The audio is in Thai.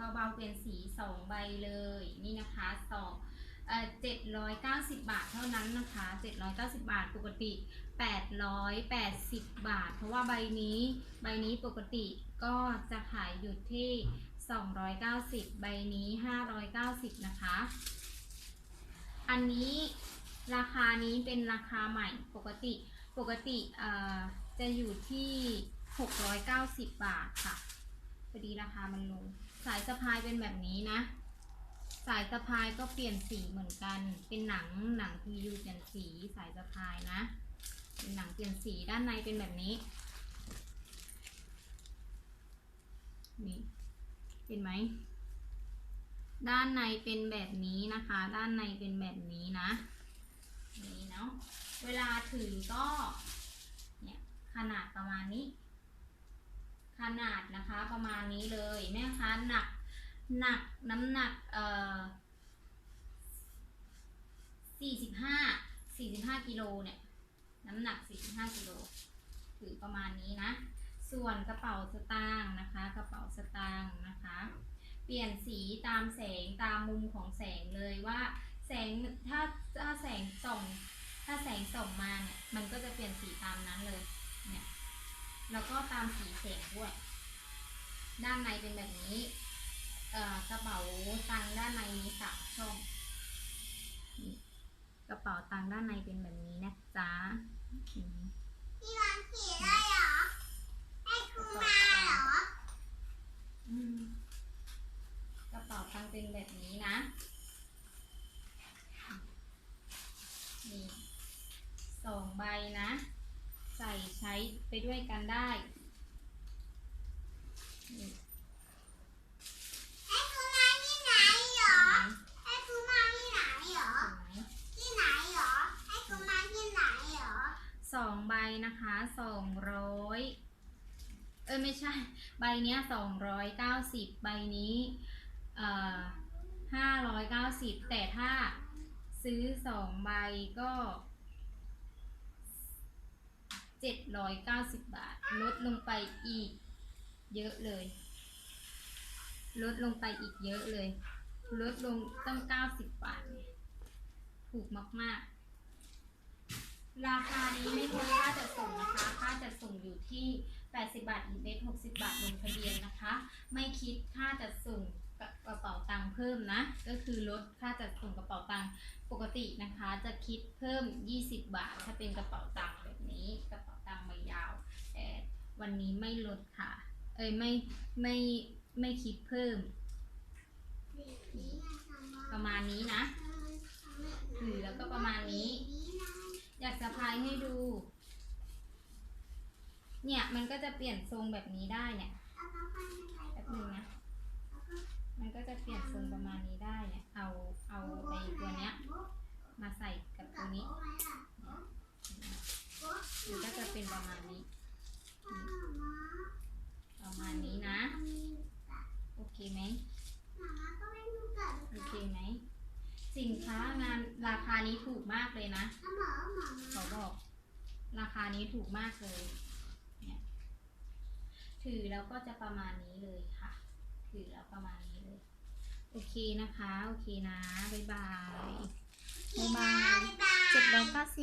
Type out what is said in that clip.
เราเปลยนี่นะคะสองเอ่อเจ็ดร้อยเก้าสิบบาทเท่านั้นนะคะเจ็ดร้อยเก้าสิบบาทปกติแปดร้อยแปดสิบบาท เพราะว่าใบนี้ใบนี้ปกติก็จะขายอยู่ที่สองร้อยเก้าสิบใบนี้ห้าร้อยเก้าสิบนะคะ อันนี้ราคานี้เป็นราคาใหม่ปกติปกติเอ่อจะอยู่ที่690บาทค่ะพอดีราคามันลง สายสะพายเป็นแบบนี้นะ สายสะพายก็เปลี่ยนสีเหมือนกัน เป็นหนังหนังพียูเปลี่ยนสีสายสะพายนะ เป็นหนังเปลี่ยนสีด้านในเป็นแบบนี้ นี่เห็นไหม ด้านในเป็นแบบนี้นะคะ ด้านในเป็นแบบนี้นะ นี่เนาะ เวลาถือก็ เนี่ยขนาดประมาณนี้ ขนาดนะคะประมาณนี้เลยแม่คะหนักหนักน้ำหนักเอ่อสี่สิบห้าสี่สิบห้ากิโลเนี่ยน้ำหนักสี่สิบห้ากิโลถือประมาณนี้นะ ส่วนกระเป๋าสตางค์นะคะ กระเป๋าสตางค์นะคะ เปลี่ยนสีตามแสงตามมุมของแสงเลยว่า แสงถ้าถ้าแสงส่อง ถ้าแสงส่องมาเนี่ยมันก็จะเปลี่ยนสีตามนั้นเลยเนี่ย แล้วก็ตามสีแสงด้วย ด้านในเป็นแบบนี้เอ่อกระเป๋าตังค์ด้านในมีสามช่องนี่กระเป๋าตังค์ด้านในเป็นแบบนี้นะจ๊ะอืมพี่วันขี่ได้เหรอให้คุณมาเหรออืมกระเป๋าตังค์เป็นแบบนี้นะ ไหนเหรอสองใบนะคะสองร้อยเอ้ยไม่ใช่ ใบเนี้ยสองร้อยเก้าสิบใบนี้เอ่อห้าร้อยเก้าสิบแต่ถ้าซื้อสองใบก็ เจ็ดร้อยเก้าสิบบาท ลดลงไปอีก เยอะเลย ลดลงไปอีกเยอะเลย ลดลงตั้งเก้าสิบบาท ถูกมาก ๆ ราคานี้ไม่รวมค่าจัดส่งนะคะ ค่าจัดส่งอยู่ที่ 80 บาทอีเบส60 บาทลงทะเบียนนะคะ ไม่คิดค่าจัดส่ง ระเป๋าตังค์เพิ่มนะ ก็คือลดค่าจัดส่งกระเป๋าตังค์ปกตินะคะ จะคิดเพิ่ม 20 บาท ถ้าเป็นกระเป๋าตังค์แบบนี้กระเป๋าตังค์ใบยาวแต่วันนี้ไม่ลดค่ะ เอ้ยไม่ไม่ไม่คิดเพิ่ม ประมาณนี้นะถือแล้วก็ประมาณนี้ อยากสะพายให้ดู เนี่ยมันก็จะเปลี่ยนทรงแบบนี้ได้เนี่ยแป๊บนึงนะ มันก็จะเปลี่ยนทรงประมาณนี้ได้เนี่ย เอาเอาไอ้ตัวเนี้ย มาใส่กับตัวนี้มันก็จะเป็นประมาณนี้ ประมาณนี้นะ โอ เคไหมโอเคไหม สินค้างานราคานี้ถูกมากเลยนะเขาบอก ราคานี้ถูกมากเลยเนี่ยถือแล้วก็จะประมาณนี้เลยค่ะ ถือแล้วประมาณนี้เลย โอเคนะคะ โอเคนะ บ๊ายบาย บ๊ายบายเจ็ดร้อยเก้าสิบ